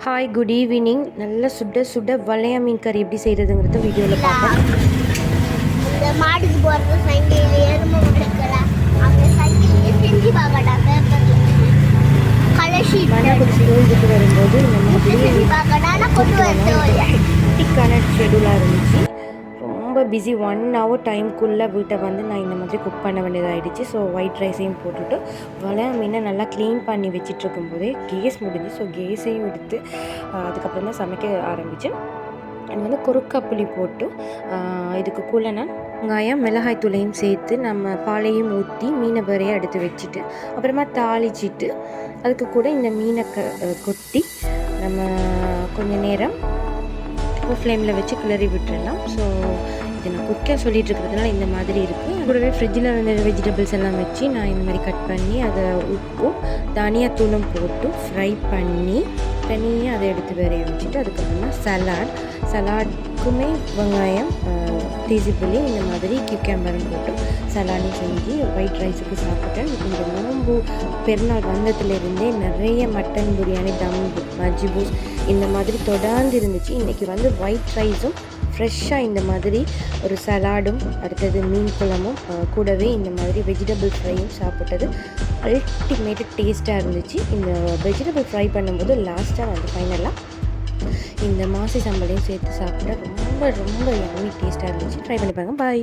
Hi good evening நல்ல சுட சுட வளைய மீன் கறி எப்படி செய்கிறதுங்கிறத வீடியோவில் பார்ப்போம். இந்த மாடுக்கு போறது சங்கிலி எறும்பு மாடுக்கல அந்த சங்கிலியை செஞ்சு பார்க்கடா பேப்பர் கலர் ஷீட் வரும்போது வரது ஹெக்டிக்கான ஷெடியூலாக இருந்துச்சு. ரொம்ப பிஸி ஒன் ஹவர் டைம்குள்ளே வீட்டை வந்து நான் இந்த மாதிரி குக் பண்ண வேண்டியதாகிடுச்சு ஸோ ஒயிட் ரைஸையும் போட்டுட்டு வளைய மீனை நல்லா க்ளீன் பண்ணி வச்சிட்டு இருக்கும்போதே கேஸ் முடிஞ்சு ஸோ கேஸையும் எடுத்து அதுக்கப்புறம் தான் சமைக்க ஆரம்பித்தேன் அது வந்து குறுக்கா புளி போட்டு இதுக்கு கூலனா நான் வெங்காயம் மிளகாய் தூளையும் சேர்த்து நம்ம பாலையும் ஊற்றி மீனை வரைய எடுத்து வச்சுட்டு அப்புறமா தாளிச்சிட்டு அதுக்கு கூட இந்த மீனை க கொத்தி கொட்டி நம்ம கொஞ்ச நேரம் ஃப்ளேமில் வச்சு கிளறி விட்டுறலாம். ஸோ இது நான் குக்கை சொல்லிட்டு இருக்கிறதுனால இந்த மாதிரி இருக்குது கூடவே ஃப்ரிட்ஜில் இருந்த வெஜிடபிள்ஸ் எல்லாம் வச்சு நான் இந்த மாதிரி கட் பண்ணி அதை உப்பும் தனியாத்தூளும் போட்டு ஃப்ரை பண்ணி தனியாக அதை எடுத்து வேற வச்சுட்டு அதுக்கப்புறமா சலாட் சலாட் சலாட்க்குமே வெங்காயம் தீசிப்புளி இந்த மாதிரி கியூக்கேம்பரும் போட்டு சலாடும் செஞ்சு ஒயிட் ரைஸுக்கு சாப்பிட்டேன். இந்த நோம்பு பெருநாள் வந்ததுலேருந்தே நிறைய மட்டன் பிரியாணி தம் மஜிபூஸ் இந்த மாதிரி தொடர்ந்து இருந்துச்சு. இன்றைக்கி வந்து ஒயிட் ரைஸும் ஃப்ரெஷ்ஷாக இந்த மாதிரி ஒரு சலாடும் அடுத்தது மீன் குழம்பும் கூடவே இந்த மாதிரி வெஜிடபிள் ஃப்ரையும் சாப்பிட்டது. அல்டிமேட்டு டேஸ்ட்டாக இருந்துச்சு. இந்த வெஜிடபிள் ஃப்ரை பண்ணும்போது லாஸ்ட்டாக வந்து ஃபைனலாக இந்த மாசி சம்பளையும் சேர்த்து சாப்பிட ரொம்ப ரொம்ப எம்மி டேஸ்ட்டாக இருந்துச்சு. ட்ரை பண்ணி பாய்